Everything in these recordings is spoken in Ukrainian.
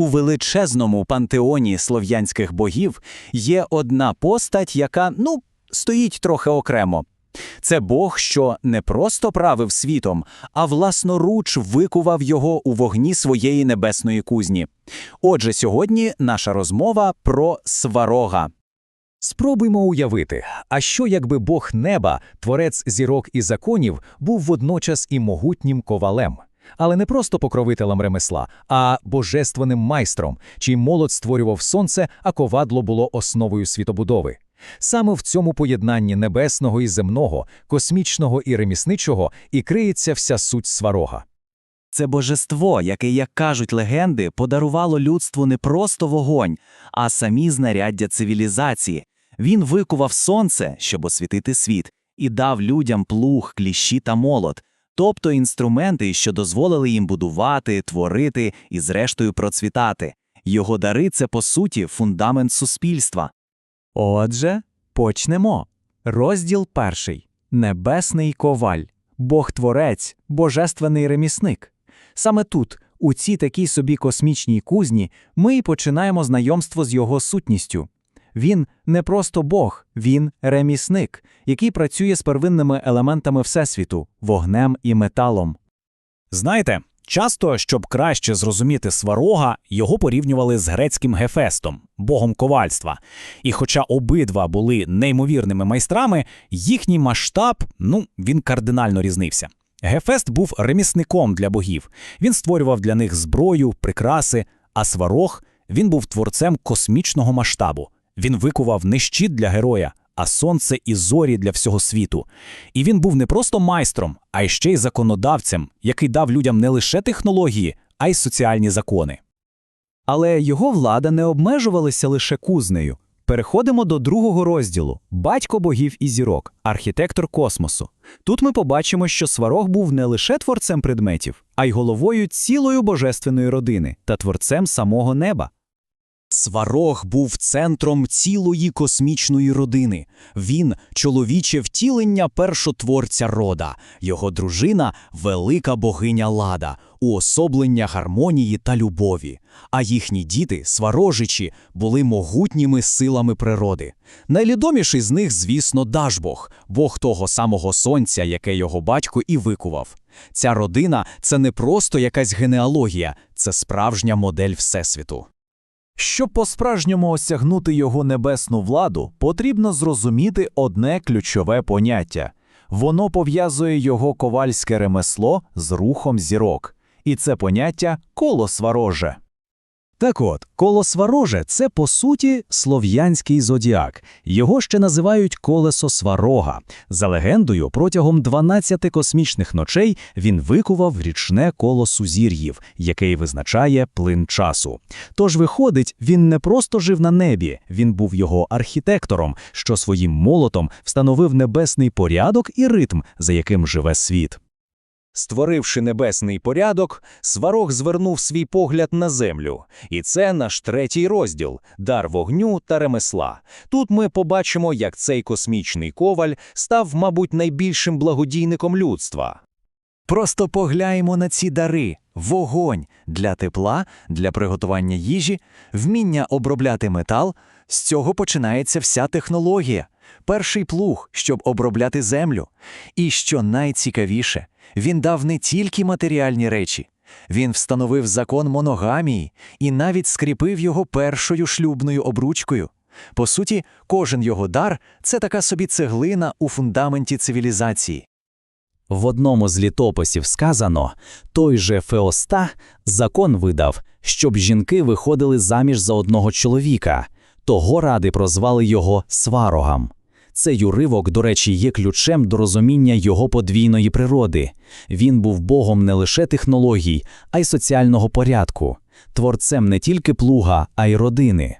У величезному пантеоні слов'янських богів є одна постать, яка, ну, стоїть трохи окремо. Це Бог, що не просто правив світом, а власноруч викував його у вогні своєї небесної кузні. Отже, сьогодні наша розмова про сварога. Спробуймо уявити, а що якби Бог неба, творець зірок і законів, був водночас і могутнім ковалем, але не просто покровителем ремесла, а божественним майстром, чий молот створював сонце, а ковадло було основою світобудови. Саме в цьому поєднанні небесного і земного, космічного і ремісничого і криється вся суть сварога. Це божество, яке, як кажуть легенди, подарувало людству не просто вогонь, а самі знаряддя цивілізації. Він викував сонце, щоб освітити світ, і дав людям плуг, кліщі та молот, тобто інструменти, що дозволили їм будувати, творити і, зрештою, процвітати. Його дари це, по суті, фундамент суспільства. Отже, почнемо. Розділ перший. Небесний коваль. Бог-творець, божественний ремісник. Саме тут, у цій такій собі космічній кузні, ми й починаємо знайомство з його сутністю. Він не просто Бог, він ремісник, який працює з первинними елементами Всесвіту, вогнем і металом. Знаєте, часто, щоб краще зрозуміти сварога, його порівнювали з грецьким Гефестом, богом ковальства. І хоча обидва були неймовірними майстрами, їхній масштаб, ну, він кардинально різнився. Гефест був ремісником для богів. Він створював для них зброю, прикраси, а сварог він був творцем космічного масштабу. Він викував не щит для героя, а сонце і зорі для всього світу. І він був не просто майстром, а й ще й законодавцем, який дав людям не лише технології, а й соціальні закони. Але його влада не обмежувалася лише кузнею. Переходимо до другого розділу батько богів і зірок, архітектор космосу. Тут ми побачимо, що сварог був не лише творцем предметів, а й головою цілої божественної родини та творцем самого неба. Сварог був центром цілої космічної родини. Він чоловіче втілення першотворця рода, його дружина велика богиня Лада, уособлення гармонії та любові. А їхні діти, сварожичі, були могутніми силами природи. Найлідоміший з них, звісно, Дажбог, бог того самого сонця, яке його батько і викував. Ця родина це не просто якась генеалогія, це справжня модель Всесвіту. Щоб по-справжньому осягнути його небесну владу, потрібно зрозуміти одне ключове поняття воно пов'язує його ковальське ремесло з рухом зірок, і це поняття коло свароже. Так от, колос Свароже – це, по суті, слов'янський зодіак. Його ще називають колесо сварога. За легендою, протягом 12 космічних ночей він викував річне коло сузір'їв, яке й визначає плин часу. Тож, виходить, він не просто жив на небі, він був його архітектором, що своїм молотом встановив небесний порядок і ритм, за яким живе світ. Створивши небесний порядок, сварог звернув свій погляд на землю. І це наш третій розділ дар вогню та ремесла. Тут ми побачимо, як цей космічний коваль став, мабуть, найбільшим благодійником людства. Просто погляньмо на ці дари: вогонь для тепла, для приготування їжі, вміння обробляти метал. З цього починається вся технологія. Перший плуг, щоб обробляти землю. І що найцікавіше, він дав не тільки матеріальні речі, він встановив закон моногамії і навіть скріпив його першою шлюбною обручкою. По суті, кожен його дар це така собі цеглина у фундаменті цивілізації. В одному з літописів сказано, той же Феоста закон видав, щоб жінки виходили заміж за одного чоловіка, того ради прозвали його сварогам. Цей уривок, до речі, є ключем до розуміння його подвійної природи. Він був богом не лише технологій, а й соціального порядку, творцем не тільки плуга, а й родини.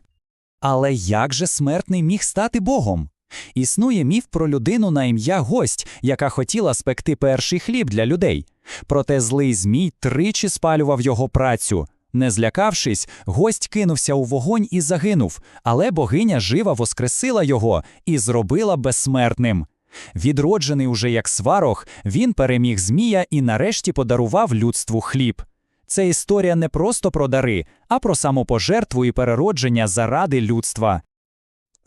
Але як же смертний міг стати богом? Існує міф про людину на ім'я гость, яка хотіла спекти перший хліб для людей. Проте злий змій тричі спалював його працю. Не злякавшись, гость кинувся у вогонь і загинув, але богиня жива воскресила його і зробила безсмертним. Відроджений уже як сварог, він переміг Змія і нарешті подарував людству хліб. Це історія не просто про дари, а про самопожертву і переродження заради людства.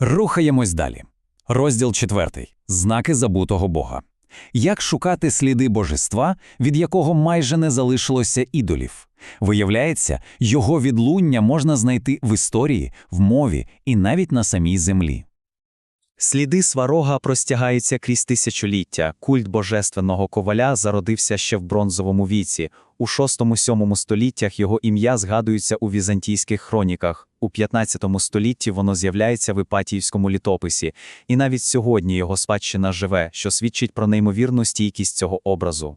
Рухаємось далі. Розділ четвертий. Знаки забутого Бога. Як шукати сліди божества, від якого майже не залишилося ідолів? Виявляється, його відлуння можна знайти в історії, в мові і навіть на самій землі. Сліди сварога простягаються крізь тисячоліття. Культ божественного коваля зародився ще в бронзовому віці. У 6-7 століттях його ім'я згадується у візантійських хроніках. У 15 столітті воно з'являється в Іпатіївському літописі, і навіть сьогодні його спадщина живе, що свідчить про неймовірну стійкість цього образу.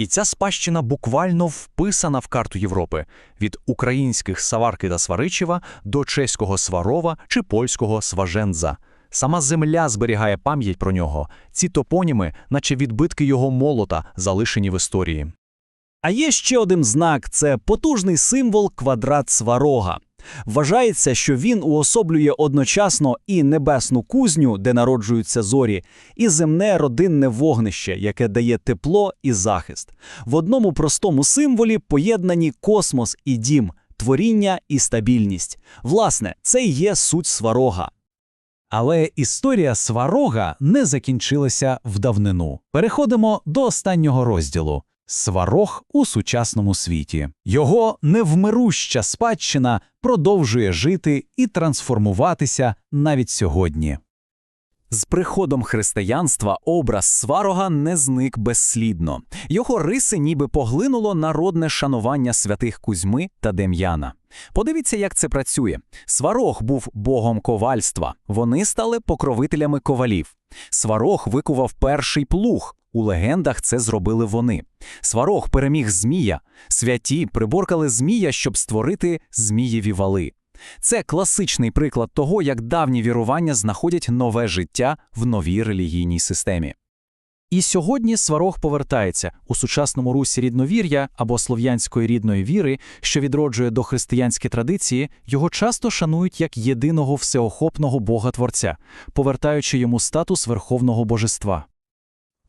І ця спадщина буквально вписана в карту Європи від українських Саварки та Сваричева до чеського Сварова чи польського Сваженза. Сама земля зберігає пам'ять про нього. Ці топоніми, наче відбитки його молота, залишені в історії. А є ще один знак це потужний символ квадрат сварога. Вважається, що він уособлює одночасно і небесну кузню, де народжуються зорі, і земне родинне вогнище, яке дає тепло і захист. В одному простому символі поєднані космос і дім, творіння і стабільність. Власне, це і є суть сварога. Але історія сварога не закінчилася в давнину. Переходимо до останнього розділу. Сварог у сучасному світі. Його невмируща спадщина продовжує жити і трансформуватися навіть сьогодні. З приходом християнства образ сварога не зник безслідно. Його риси ніби поглинуло народне шанування святих Кузьми та Дем'яна. Подивіться, як це працює. Сварог був богом ковальства. Вони стали покровителями ковалів. Сварог викував перший плуг. У легендах це зробили вони. Сварог переміг змія. Святі приборкали змія, щоб створити змієві вали. Це класичний приклад того, як давні вірування знаходять нове життя в новій релігійній системі. І сьогодні сварог повертається у сучасному русі рідновір'я або слов'янської рідної віри, що відроджує дохристиянські традиції, його часто шанують як єдиного всеохопного Бога-творця, повертаючи йому статус верховного божества.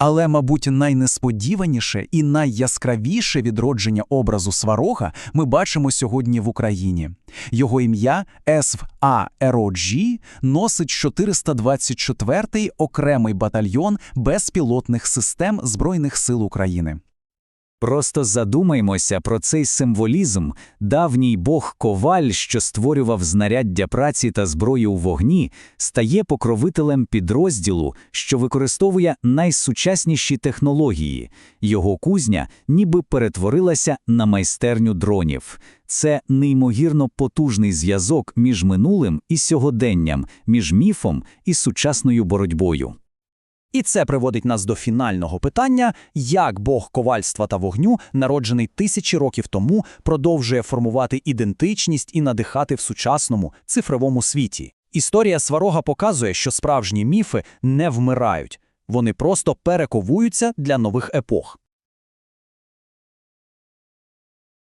Але, мабуть, найнесподіваніше і найяскравіше відродження образу сварога ми бачимо сьогодні в Україні. Його ім'я СВА-РОГ носить 424-й окремий батальйон безпілотних систем Збройних сил України. Просто задумаймося про цей символізм. Давній бог Коваль, що створював знаряддя праці та зброї у вогні, стає покровителем підрозділу, що використовує найсучасніші технології. Його кузня ніби перетворилася на майстерню дронів. Це неймовірно потужний зв'язок між минулим і сьогоденням, між міфом і сучасною боротьбою. І це приводить нас до фінального питання, як Бог ковальства та вогню, народжений тисячі років тому, продовжує формувати ідентичність і надихати в сучасному цифровому світі. Історія сварога показує, що справжні міфи не вмирають, вони просто перековуються для нових епох.